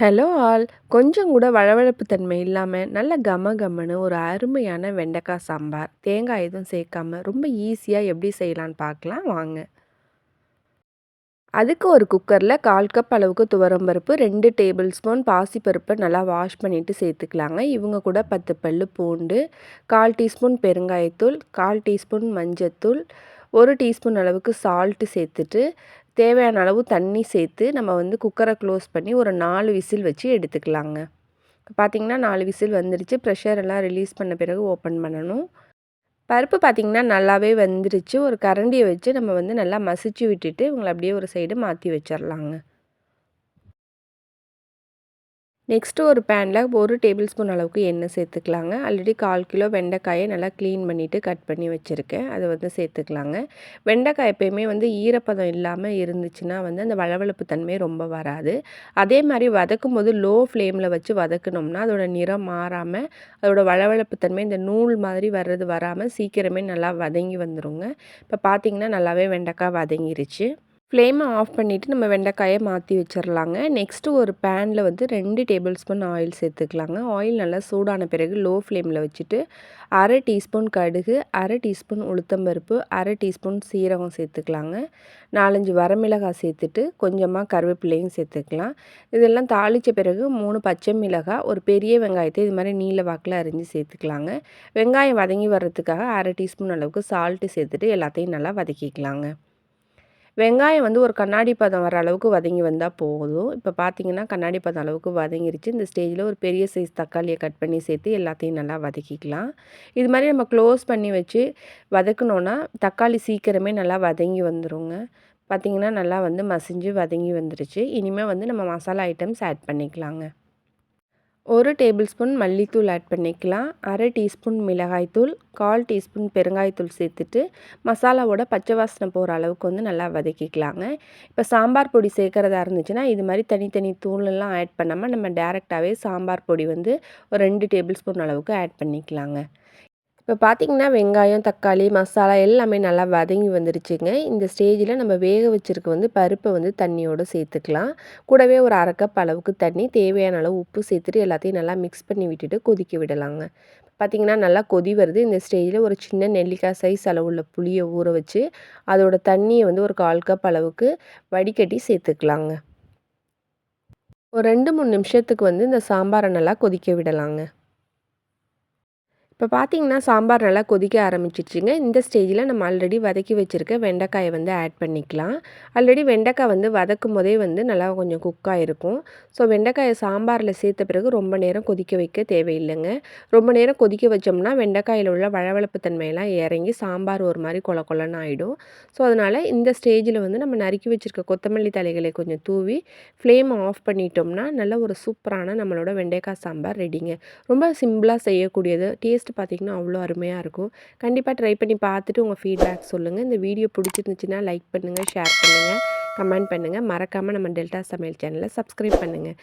Hello all கொஞ்சம் கூட வழவழப்பு தன்மை இல்லாமல் நல்ல கம கமன்னு ஒரு அருமையான வெண்டைக்காய் சாம்பார். தேங்காய் எதுவும் சேர்க்காம ரொம்ப ஈஸியாக எப்படி செய்யலான்னு பார்க்கலாம். வாங்க. அதுக்கு ஒரு குக்கரில் கால் கப் அளவுக்கு துவரம் பருப்பு ரெண்டு டேபிள் ஸ்பூன் பாசிப்பருப்பை நல்லா வாஷ் பண்ணிவிட்டு சேர்த்துக்கலாங்க. இவங்க கூட பத்து பல் பூண்டு கால் டீஸ்பூன் பெருங்காயத்தூள் கால் டீஸ்பூன் மஞ்சத்தூள் ஒரு டீஸ்பூன் அளவுக்கு சால்ட்டு சேர்த்துட்டு தேவையான அளவு தண்ணி சேர்த்து நம்ம வந்து குக்கரை க்ளோஸ் பண்ணி ஒரு நாலு விசில் வச்சு எடுத்துக்கலாங்க. பார்த்திங்கன்னா நாலு விசில் வந்துருச்சு. ப்ரெஷர் எல்லாம் ரிலீஸ் பண்ண பிறகு ஓப்பன் பண்ணணும். பருப்பு பார்த்திங்கன்னா நல்லாவே வந்துருச்சு. ஒரு கரண்டியை வச்சு நம்ம வந்து நல்லா மசிச்சு விட்டுட்டு உங்களை அப்படியே ஒரு சைடு மாற்றி வச்சிடலாங்க நெக்ஸ்ட்டு ஒரு பேனில் ஒரு டேபிள் ஸ்பூன் அளவுக்கு எண்ணெய் சேர்த்துக்கலாங்க. ஆல்ரெடி கால் கிலோ வெண்டைக்காயை நல்லா க்ளீன் பண்ணிவிட்டு கட் பண்ணி வச்சுருக்கேன். அதை வந்து சேர்த்துக்கலாங்க. வெண்டைக்காய் எப்போயுமே வந்து ஈரப்பதம் இல்லாமல் இருந்துச்சுன்னா வந்து அந்த வளவளப்பு தன்மை ரொம்ப வராது. அதே மாதிரி வதக்கும் போது லோ ஃப்ளேமில் வச்சு வதக்கணும்னா அதோட நிறம் மாறாமல் அதோட வளவளப்பு தன்மை இந்த நூல் மாதிரி வர்றது வராமல் சீக்கிரமே நல்லா வதங்கி வந்துடுங்க இப்போ பார்த்திங்கன்னா நல்லாவே வெண்டைக்காய் வதங்கிருச்சு. ஃப்ளேமை ஆஃப் பண்ணிவிட்டு நம்ம வெண்டைக்காயை மாற்றி வச்சிடலாங்க நெக்ஸ்ட்டு ஒரு பேனில் வந்து ரெண்டு டேபிள் ஸ்பூன் ஆயில் சேர்த்துக்கலாங்க. ஆயில் நல்லா சூடான பிறகு லோ ஃப்ளேமில் வச்சுட்டு அரை டீஸ்பூன் கடுகு அரை டீஸ்பூன் உளுத்தம்பருப்பு அரை டீஸ்பூன் சீரகம் சேர்த்துக்கலாங்க. நாலஞ்சு வரமிளகாய் சேர்த்துட்டு கொஞ்சமாக கருவேப்பிலையும் சேர்த்துக்கலாம். இதெல்லாம் தாளித்த பிறகு மூணு பச்சை மிளகாய் ஒரு பெரிய வெங்காயத்தை இது மாதிரி நீல வாக்கில் அரிஞ்சு சேர்த்துக்கலாங்க. வெங்காயம் வதங்கி வர்றதுக்காக அரை டீஸ்பூன் அளவுக்கு சால்ட்டு சேர்த்துட்டு எல்லாத்தையும் நல்லா வதக்கிக்கலாங்க. வெங்காயம் வந்து ஒரு கண்ணாடி பதம் வர அளவுக்கு வதங்கி வந்தால் போதும். இப்போ பார்த்தீங்கன்னா கண்ணாடி பதம் அளவுக்கு வதங்கிருச்சு. இந்த ஸ்டேஜில் ஒரு பெரிய சைஸ் தக்காளியை கட் பண்ணி சேர்த்து எல்லாத்தையும் நல்லா வதக்கிக்கலாம். இது மாதிரி நம்ம க்ளோஸ் பண்ணி வச்சு வதக்கணுன்னா தக்காளி சீக்கிரமே நல்லா வதங்கி வந்துடுங்க பார்த்திங்கன்னா நல்லா வந்து மசிஞ்சு வதங்கி வந்துருச்சு. இனிமேல் வந்து நம்ம மசாலா ஐட்டம்ஸ் ஆட் பண்ணிக்கலாங்க. ஒரு டேபிள் ஸ்பூன் மல்லித்தூள் ஆட் பண்ணிக்கலாம். அரை டீஸ்பூன் மிளகாய்த்தூள் கால் டீஸ்பூன் பெருங்காயத்தூள் சேர்த்துட்டு மசாலாவோட பச்சை வாசனை போகிற அளவுக்கு வந்து நல்லா வதக்கிக்கலாங்க. இப்போ சாம்பார் பொடி சேர்க்குறதா இருந்துச்சுன்னா இது மாதிரி தனித்தனி தூளெல்லாம் ஆட் பண்ணாமல் நம்ம டேரெக்டாகவே சாம்பார் பொடி வந்து ஒரு ரெண்டு டேபிள் ஸ்பூன் அளவுக்கு ஆட் பண்ணிக்கலாங்க. இப்போ பார்த்திங்கன்னா வெங்காயம் தக்காளி மசாலா எல்லாமே நல்லா வதங்கி வந்துருச்சுங்க. இந்த ஸ்டேஜில் நம்ம வேக வச்சுருக்க வந்து பருப்பை வந்து தண்ணியோடு சேர்த்துக்கலாம். கூடவே ஒரு அரை கப் அளவுக்கு தண்ணி தேவையான அளவு உப்பு சேர்த்துட்டு எல்லாத்தையும் நல்லா மிக்ஸ் பண்ணி விட்டுட்டு கொதிக்க விடலாங்க. பார்த்திங்கன்னா நல்லா கொதி வருது. இந்த ஸ்டேஜில் ஒரு சின்ன நெல்லிக்காய் சைஸ் அளவுள்ள புளியை ஊற வச்சு அதோட தண்ணியை வந்து ஒரு கால் கப் அளவுக்கு வடிகட்டி சேர்த்துக்கலாங்க. ஒரு ரெண்டு மூணு நிமிஷத்துக்கு வந்து இந்த சாம்பாரை நல்லா கொதிக்க விடலாங்க. இப்போ பார்த்தீங்கன்னா சாம்பார் நல்லா கொதிக்க ஆரம்பிச்சிடுச்சுங்க இந்த ஸ்டேஜில் நம்ம ஆல்ரெடி வதக்கி வச்சுருக்க வெண்டைக்காயை வந்து ஆட் பண்ணிக்கலாம். ஆல்ரெடி வெண்டைக்காய் வந்து வதக்கும் போதே வந்து நல்லா கொஞ்சம் குக்காக இருக்கும் ஸோ வெண்டைக்காயை சாம்பாரில் சேர்த்த பிறகு ரொம்ப நேரம் கொதிக்க வைக்க தேவையில்லைங்க. ரொம்ப நேரம் கொதிக்க வச்சோம்னா வெண்டைக்காயில் உள்ள வளவளப்பு தன்மையெல்லாம் இறங்கி சாம்பார் ஒரு மாதிரி கொல கொலன்னு ஆகிடும் ஸோ அதனால் இந்த ஸ்டேஜில் வந்து நம்ம நறுக்கி வச்சுருக்க கொத்தமல்லி தலைகளை கொஞ்சம் தூவி ஃப்ளேம் ஆஃப் பண்ணிட்டோம்னா நல்ல ஒரு சூப்பரான நம்மளோட வெண்டைக்காய் சாம்பார் ரெடிங்க. ரொம்ப சிம்பிளாக செய்யக்கூடியது டேஸ்ட் டேஸ்ட் பார்த்திங்கன்னா அவ்வளோ அருமையாக இருக்கும். கண்டிப்பாக ட்ரை பண்ணி பார்த்துட்டு உங்கள் ஃபீட்பேக் சொல்லுங்கள் இந்த வீடியோ பிடிச்சிருந்துச்சின்னா லைக் பண்ணுங்கள் ஷேர் பண்ணுங்கள் கமெண்ட் பண்ணுங்கள் மறக்காமல் நம்ம டெல்டா சமையல் சேனலை சப்ஸ்கிரைப் பண்ணுங்கள்